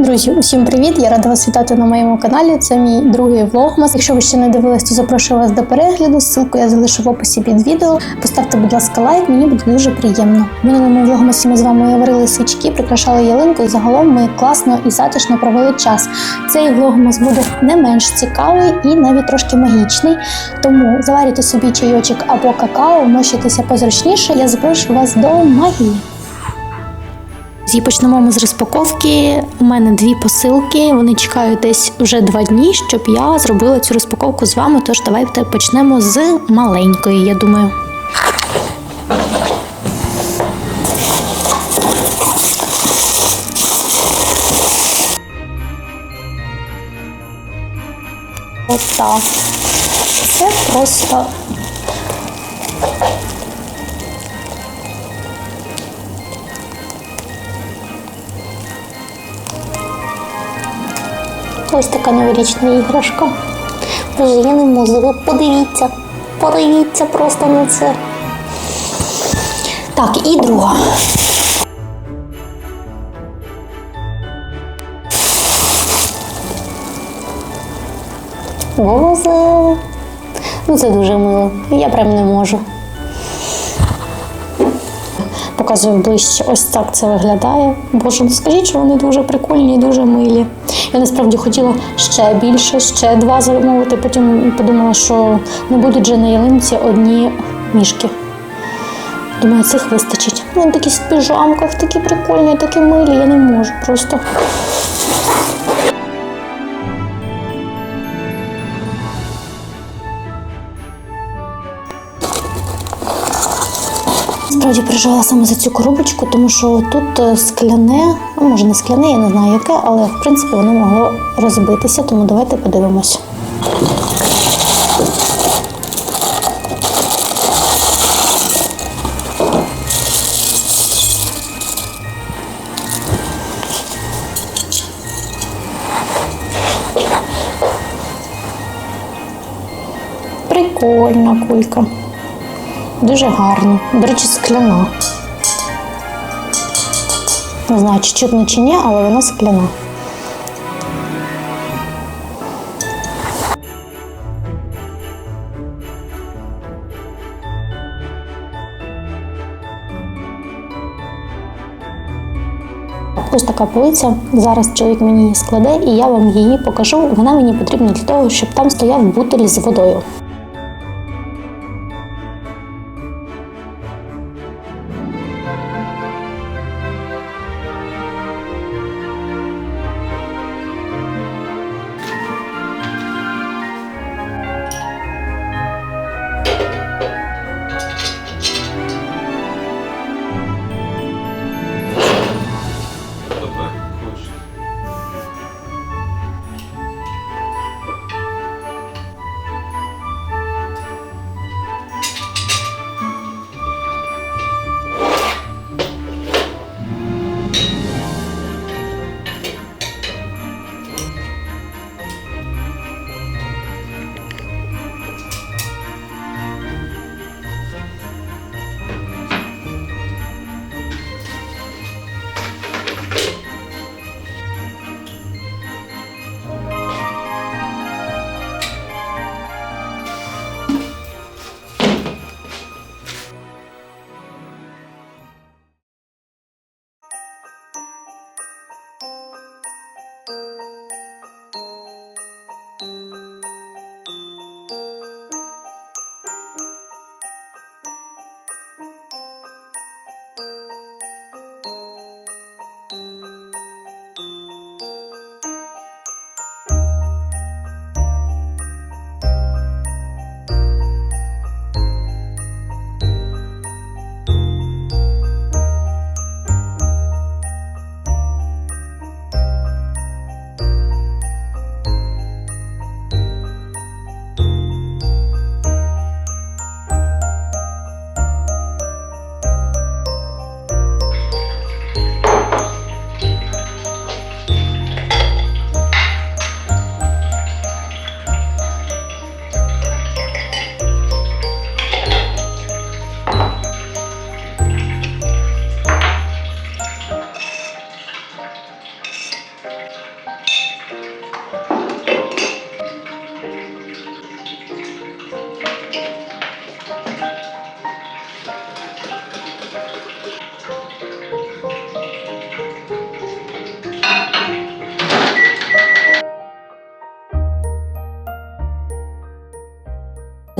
Друзі, усім привіт! Я рада вас вітати на моєму каналі. Це мій другий влогмас. Якщо ви ще не дивились, то запрошую вас до перегляду. Ссылку я залишу в описі під відео. Поставте, будь ласка, лайк, мені буде дуже приємно. В минулому влогмасі ми з вами варили свічки, прикрашали ялинку, і загалом ми класно і затишно провели час. Цей влогмас буде не менш цікавий і навіть трошки магічний. Тому заварюйте собі чайочок або какао, мощитеся позручніше. Я запрошую вас до магії. І почнемо ми з розпаковки. У мене дві посилки. Вони чекають десь вже два дні, щоб я зробила цю розпаковку з вами. Тож давайте почнемо з маленької, я думаю. Отак. Це просто Ось така новорічна іграшка. Боже, я не можу. Подивіться. Подивіться просто на це. Так, і друга. Боже. Ну це дуже мило. Я прям не можу. Показую ближче. Ось так це виглядає. Боже, ну скажіть, що вони дуже прикольні і дуже милі. Я насправді хотіла ще більше, ще два замовити. Потім подумала, що не будуть же на ялинці одні мішки. Думаю, цих вистачить. Вони такі в піжамках, такі прикольні, такі милі, я не можу просто. Справді переживала саме за цю коробочку, тому що тут е, скляне, ну може не скляне, я не знаю яке, але в принципі воно могло розбитися, тому давайте подивимось. Прикольна кулька. Дуже гарно. До речі, скляна. Не знаю, чи чутно чи ні, але вона скляна. Ось така полиця. Зараз чоловік мені її складе, і я вам її покажу. Вона мені потрібна для того, щоб там стояв бутиль з водою.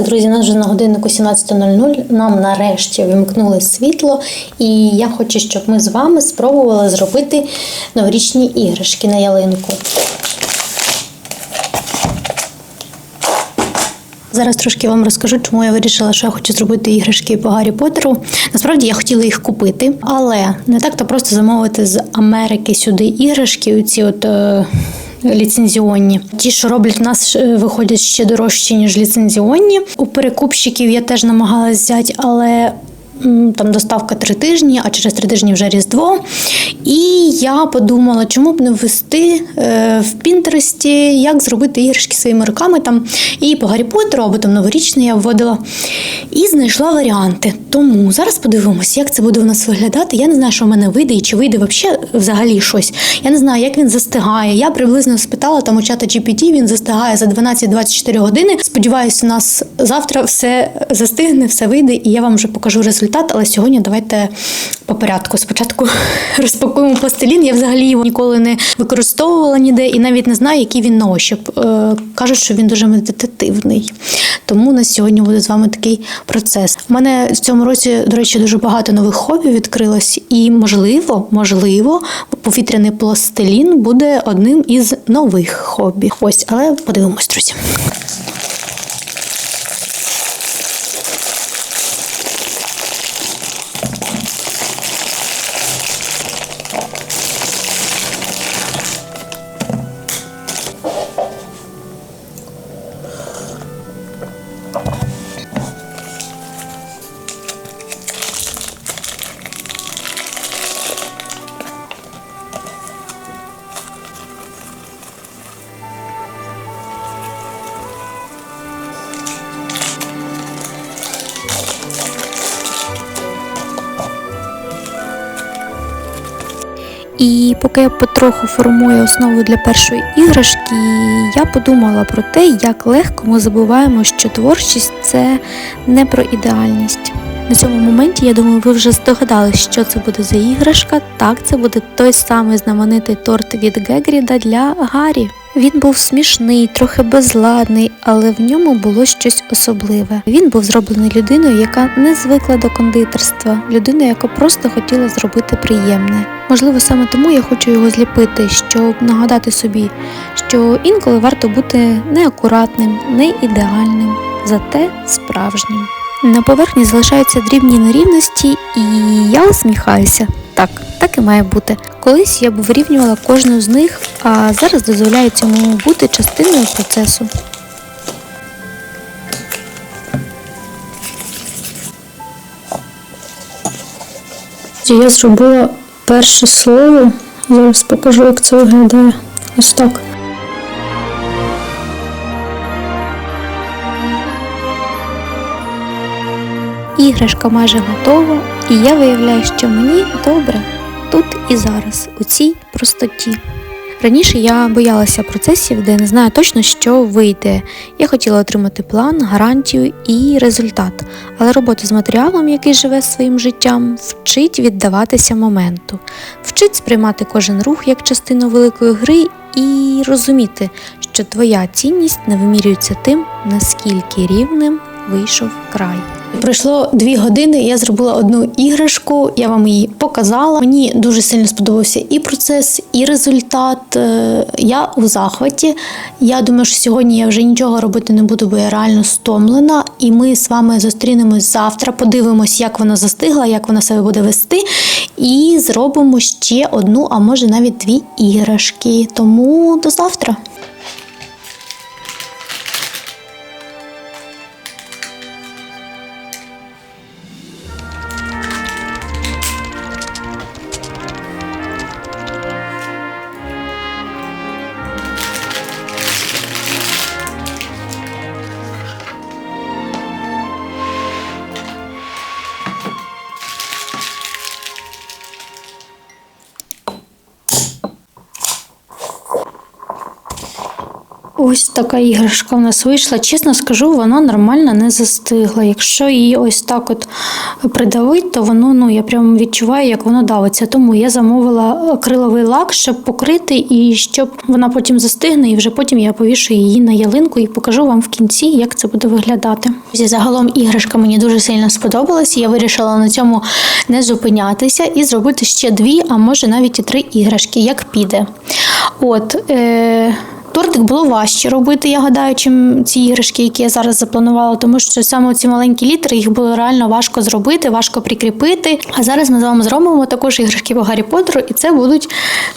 Друзі, нас вже на годиннику 17.00. Нам нарешті вимкнули світло, і я хочу, щоб ми з вами спробували зробити новорічні іграшки на ялинку. Зараз трошки вам розкажу, чому я вирішила, що я хочу зробити іграшки по Гаррі Поттеру. Насправді я хотіла їх купити, але не так то просто замовити з Америки сюди іграшки. Оці от. Е- Ліцензіонні. Ті, що роблять в нас, е, виходять ще дорожчі, ніж ліцензіонні. У перекупщиків я теж намагалась взяти, але там доставка три тижні, а через три тижні вже Різдво. І я подумала, чому б не ввести е, в Пінтересті, як зробити іграшки своїми руками там і по Гаррі Поттеру, або там новорічний я вводила. І знайшла варіанти. Тому зараз подивимося, як це буде у нас виглядати. Я не знаю, що в мене вийде і чи вийде вообще взагалі щось. Я не знаю, як він застигає. Я приблизно спитала там у чата GPT, він застигає за 12-24 години. Сподіваюся, у нас завтра все застигне, все вийде, і я вам вже покажу результат. Але сьогодні давайте по порядку. Спочатку розпакуємо пластилін. Я взагалі його ніколи не використовувала ніде і навіть не знаю, який він на ощуп. Е, Кажуть, що він дуже медитативний. Тому у нас сьогодні буде з вами такий процес. У мене в цьому році, до речі, дуже багато нових хобі відкрилось, і можливо, можливо, повітряний пластилін буде одним із нових хобі. Ось, але подивимось, друзі. І поки я потроху формую основу для першої іграшки, я подумала про те, як легко ми забуваємо, що творчість це не про ідеальність. На цьому моменті, я думаю, ви вже здогадались, що це буде за іграшка. Так, це буде той самий знаменитий торт від Гегріда для Гаррі. Він був смішний, трохи безладний, але в ньому було щось особливе. Він був зроблений людиною, яка не звикла до кондитерства, людиною, яка просто хотіла зробити приємне. Можливо, саме тому я хочу його зліпити, щоб нагадати собі, що інколи варто бути неакуратним, не ідеальним, зате справжнім. На поверхні залишаються дрібні нерівності, і я усміхаюся. Так, так і має бути. Колись я б вирівнювала кожну з них, а зараз дозволяю цьому бути частиною процесу. Я зробила перше слово. Зараз покажу, як це виглядає. Ось так. Іграшка майже готова, і я виявляю, що мені добре і зараз, у цій простоті. Раніше я боялася процесів, де не знаю точно, що вийде. Я хотіла отримати план, гарантію і результат. Але робота з матеріалом, який живе своїм життям, вчить віддаватися моменту, вчить сприймати кожен рух як частину великої гри і розуміти, що твоя цінність не вимірюється тим, наскільки рівним вийшов край. Пройшло дві години. Я зробила одну іграшку, я вам її показала. Мені дуже сильно сподобався і процес, і результат. Е, Я у захваті. Я думаю, що сьогодні я вже нічого робити не буду, бо я реально стомлена. І ми з вами зустрінемось завтра. Подивимось, як вона застигла, як вона себе буде вести. І зробимо ще одну, а може навіть дві іграшки. Тому до завтра. Ось така іграшка в нас вийшла. Чесно скажу, вона нормально не застигла. Якщо її ось так от придавить, то воно ну я прям відчуваю, як воно давиться. Тому я замовила акриловий лак, щоб покрити, і щоб вона потім застигне, і вже потім я повішу її на ялинку і покажу вам в кінці, як це буде виглядати. Загалом іграшка мені дуже сильно сподобалась. Я вирішила на цьому не зупинятися і зробити ще дві, а може навіть і три іграшки, як піде. От. Е- Тортик було важче робити, я гадаю, чим ці іграшки, які я зараз запланувала, тому що саме ці маленькі літери їх було реально важко зробити, важко прикріпити. А зараз ми з вами зробимо також іграшки по Гаррі Поттеру, і це будуть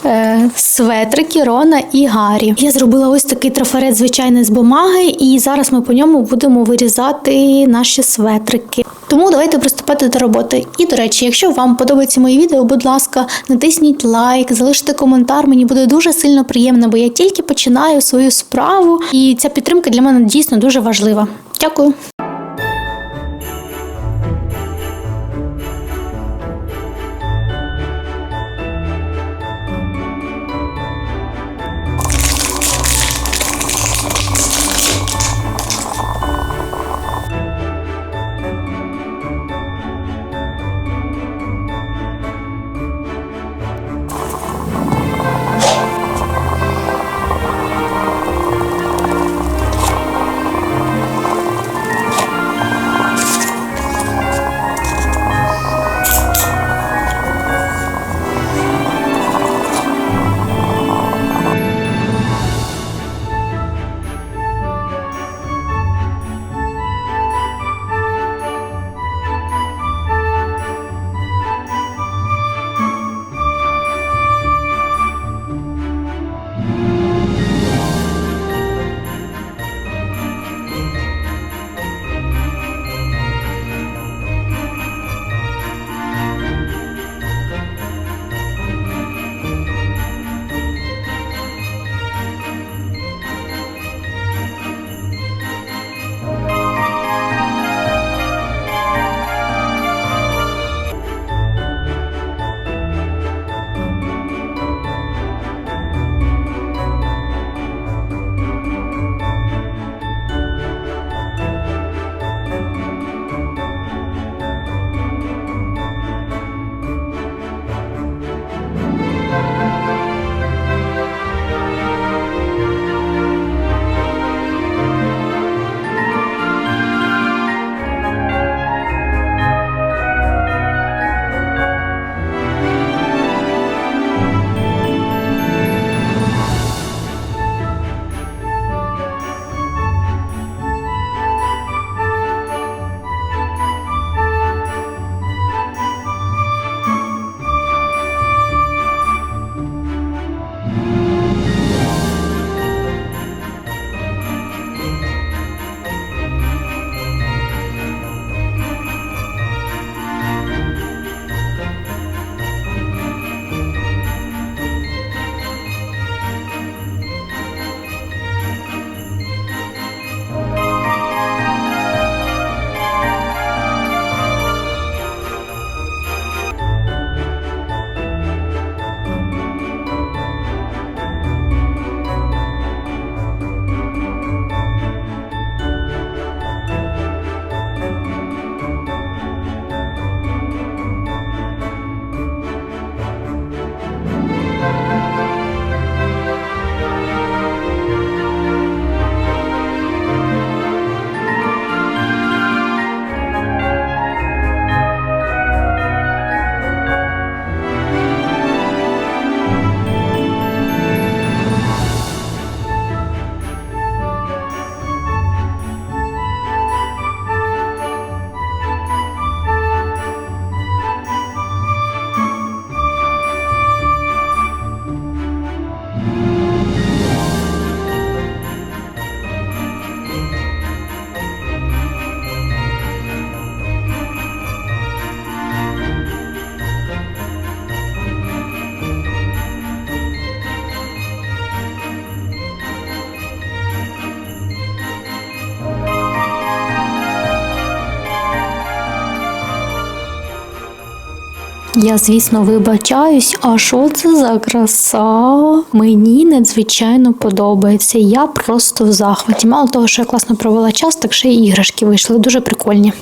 е, светрики Рона і Гаррі. Я зробила ось такий трафарет звичайний з бумаги, і зараз ми по ньому будемо вирізати наші светрики. Тому давайте приступати до роботи. І до речі, якщо вам подобається моє відео, будь ласка, натисніть лайк, залиште коментар. Мені буде дуже сильно приємно, бо я тільки починаю свою справу, і ця підтримка для мене дійсно дуже важлива. Дякую. Я, звісно, вибачаюсь, а що це за краса? Мені надзвичайно подобається. Я просто в захваті. Мало того, що я класно провела час, так ще й іграшки вийшли дуже прикольні.